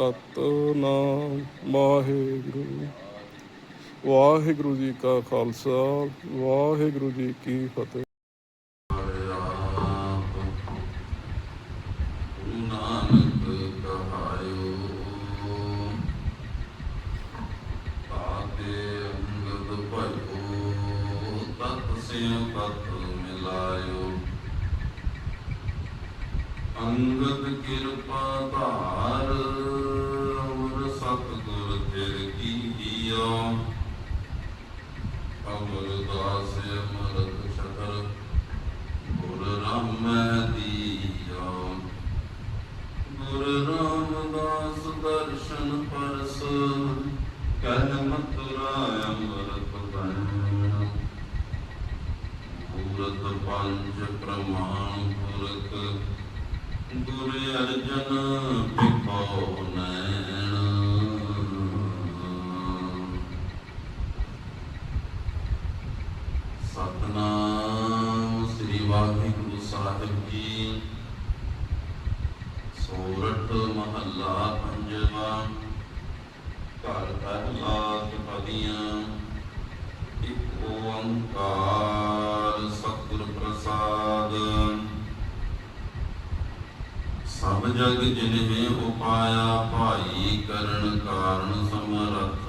ਸਤਨਾਮ ਵਾਹਿਗੁਰੂ। ਵਾਹਿਗੁਰੂ ਜੀ ਕਾ ਖਾਲਸਾ ਵਾਹਿਗੁਰੂ ਜੀ ਕੀ ਫਤਿਹ। ਅੰਗਦ ਕਿਰਪਾ ਧਾਰ कीर्तियों अमरदास अमरत शकर गुर राम दिया गुर रामदास दर्शन परस कह मथुरा अमृत पूरत पंच प्रमाण पूरत गुर अर्जन पिपो नैन ਮਹੱਲਾ ਪੰਜਵਾ। ਘਰ ਪਹਿਲਾ ਪਦੀਆਂ ਇੱਕ ਓੰਕਾਰ ਸਤਿਗੁਰ ਪ੍ਰਸਾਦ। ਸਭ ਜਗ ਜਿਨਹਿ ਉਪਾਇਆ ਭਾਈ ਕਰਨ ਕਾਰਨ ਸਮਰੱਥ।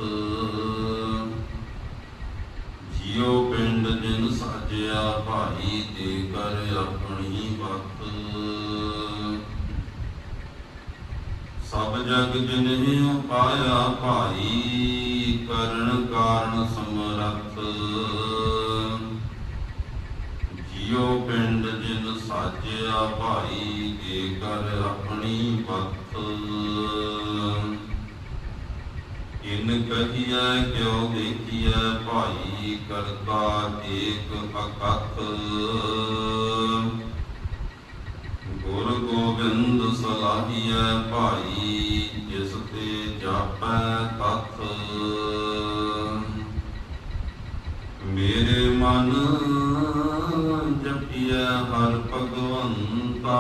ਜਿਉ ਪਿੰਡ ਜਿਨ ਸਾਜਿਆ ਭਾਈ ਜਗ ਜਿਨਹਿ ਪਾਇਆ ਭਾਈ, ਕਰਨ ਕਾਰਨ ਸਮਰੱਥ। ਜਿਉ ਪਿੰਡ ਜਿਨ ਸਾਜਿਆ ਭਾਈ ਦੇ ਕਰ ਆਪਣੀ ਪੱਥ ਇਨ ਕਹੀਐ, ਕਿਉ ਦੇਖੀਐ ਭਾਈ, ਕਰਤਾ ਏਕ ਅਕਥ। ਗੁਰ ਗੋਬਿੰਦ ਸਲਾਹੀਐ ਭਾਈ ਜਿਸ ਤੇ ਜਾਪੈ ਤਥ ਮੇਰੇ ਮਨ ਜਪੀਐ ਹਰ ਭਗਵੰਤਾ।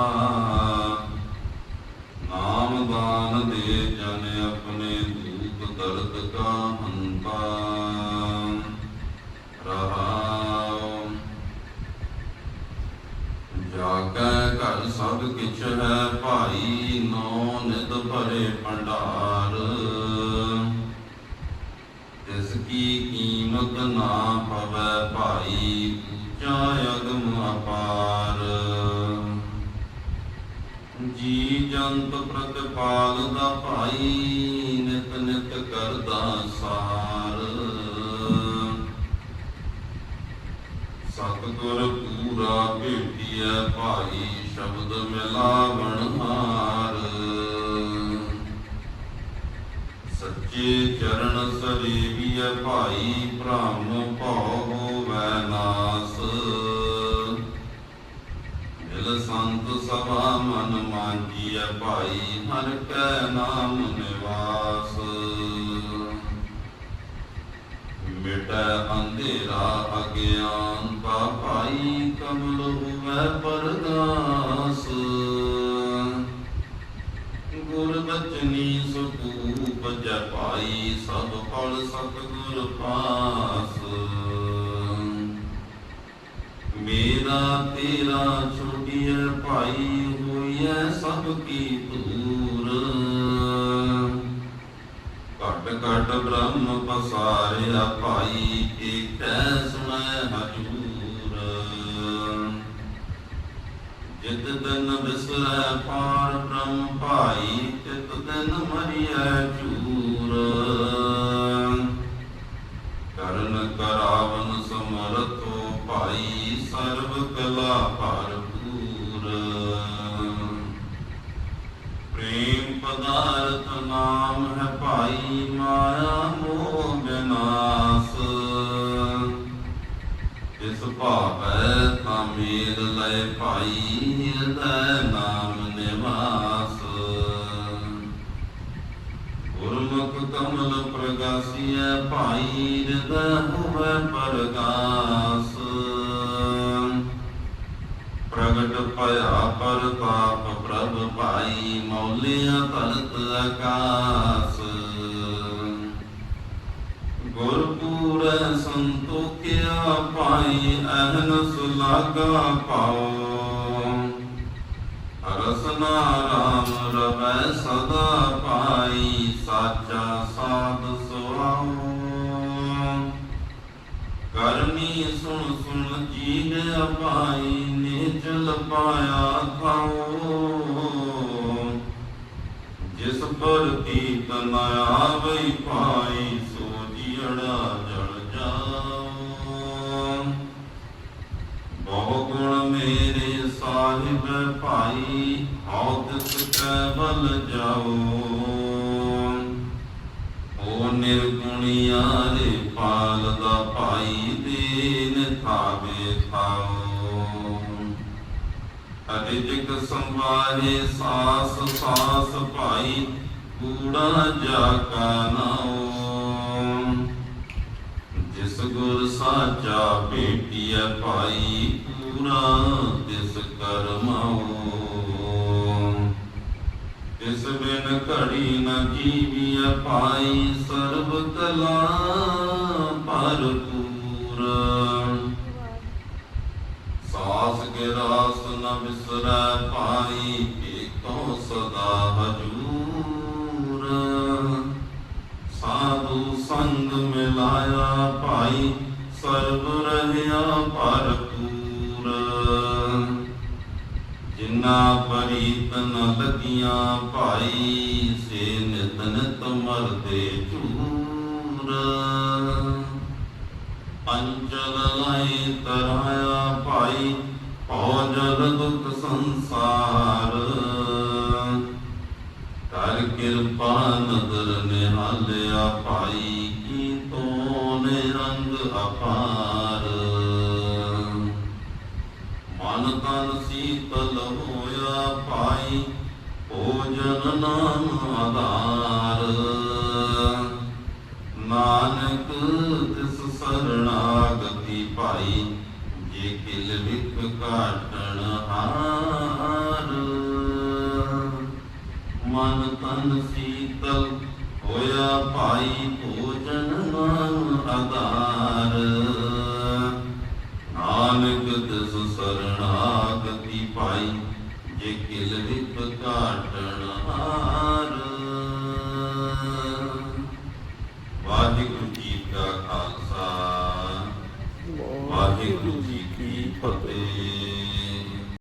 ਜੀ ਪ੍ਰਤਪਾਲ ਦਾ ਭਾਈ, ਨਿਤ ਨਿਤ ਕਰਦਾ ਸਾਰ। ਸਤਿਗੁਰ ਪੂਰਾ ਭੇਟੀਐ ਭਾਈ, ਸ਼ਬਦ ਮਿਲਾਵਣ ਹਾਰ। ਸੱਚੇ ਚਰਨ ਸਰੀਵੀਐ ਭਾਈ, ਭ੍ਰਮ ਮਾਂਜੀਐ ਭਾਈ ਹਰ ਕੈ ਨਾਮ ਨਿਵਾਸ। ਮਿਟੈ ਅੰਧੇਰਾ ਅਗਿਆਨ ਦਾ ਭਾਈ ਕਮਲ ਹੋਵੈ ਪਰਗਾਸ ਗੁਰ ਬਚਨੀ ਸੁਪੂਪ ਜਪਾਈ ਸਭ ਫਲ ਸਤਿਗੁਰ ਪਾਸ। ਮੇਰਾ ਤੇਰਾ ਛੋਟੀਐ ਭਾਈ ਹੋਈਐ ਸਭ ਕੀ ਦੂਰ। ਘਟ ਪ੍ਰਗਟ ਬ੍ਰਹਮ ਪਸਾਰਿਆ ਭਾਈ, ਏਕੈ ਸੁਣੈ ਹਜੂਰ। ਜਿਤ ਦਿਨ ਬਿਸਰੈ ਪਾਰ ਬ੍ਰਹਮ ਭਾਈ, ਤਿਤ ਦਿਨ ਮਰੀਐ ਚੂਰ ਪ੍ਰਗਾਸੀਐ ਭਾਈ ਹਿਰਦੈ ਹੋਵੇ ਪ੍ਰਗਾਸ। ਪ੍ਰਗਟ ਭਇਆ ਪਰਤਾਪ ਪ੍ਰਭ ਭਾਈ ਮੌਲਿਆ ਧਰਤ ਆਕਾਸ। ਗੁਰਪੂਰ ਸੰਤੋਖਿਆ ਪਾਈ ਅਹਨ ਸੁਲਾਗਾ ਪਾਓ। ਰਸਨਾ ਰਾਮ ਰਵੈ ਸਦਾ ਪਾਈ ਸਾਚਾ ਸਾਧ ਸੁਆਓ ਕਰਨੀ ਸੁਣ ਸੁਣ ਜੀਨ ਅਪਾਈ ਨਿਚਲ ਪਾਇਆ ਖਾਓ ਜਿਸ ਪਰ ਕੀਤ ਨ ਆਵਈ ਪਾਈ, ਸੋ ਜੀੜਾ ਜਲ ਜਾਓ ਬਹੁ ਗੁਣ ਮੇਰੇ ਸਾਹਿਬ ਭਾਈ ਹਉ ਤਿਸ ਕੈ ਬਲ ਜਾਓ ਨਿਰਗੁਣਿਆ ਰੇ ਪਾਲਦਾ ਭਾਈ ਦੀਨ ਥਾਵੇ ਥਾਓ ਅਤਿਜਿਕ ਸੰਵਾਹੇ ਸਾਸ ਸਾਸ ਭਾਈ ਕੂੜਾ ਜਾ ਕਾ ਨਾਉ। ਜਿਸ ਗੁਰ ਸਾਚਾ ਭੇਟਿਆ ਭਾਈ ਪੂਰਾ ਤਿਸ ਕਰਮਾਉ। ਤਿਸ ਬਿਨ ਘੜੀ ਨ ਜੀਵਿਆ ਪਾਈ ਸਰਬ ਕਲਾ ਭਰਪੂਰ। ਸਾਸ ਕੇ ਨ ਬਿਸਰੈ ਪਾਈ ਏਕੋ ਸਦਾ ਹਜੂਰ। ਸਾਧੂ ਸੰਗ ਮਿਲਾਇਆ ਭਾਈ ਸਰਬ ਰਹਿਆ ਭਰਪੂਰ। ਜਿਨਾ ਪਰੀਤ ਲਗੀਆਂ ਭਾਈ, ਸੇ ਨਿਤ ਨਿਤ ਮਰਦੇ ਝੂਰ ਅੰਚਲ ਲਾਈ ਤਰਾਇਆ ਭਾਈ ਭੌਜਲ ਦੁਖ ਸੰਸਾਰ। ਕਰ ਕਿਰਪਾ ਨਦਰ ਨਿਹਾਲਿਆ ਭਾਈ, ਕੀ ਤੋਨੇ ਰੰਗ ਅਪਾਰ। ਮਨ ਤਨ ਸੀਤਲ ਹੋਇਆ ਭਾਈ ਜਨ ਨਾਮ ਆਧਾਰ ਨਾਨਕ ਤਿਸ ਸਰਣਾਗਤੀ ਭਾਈ ਜੇ ਕਿਲ ਵਿਖ ਕਾਟਣ ਹਾਰ। ਮਨ ਤਨ ਸੀਤਲ ਹੋਇਆ ਭਾਈ ਭੋਜਨ ਨਾਮ ਆਧਾਰ। ਨਾਨਕ ਤਿਸ ਸਰਣਾਗਤੀ ਭਾਈ ਜੇ ਕਿਲ ਵਿਖ ਕਾਟਣ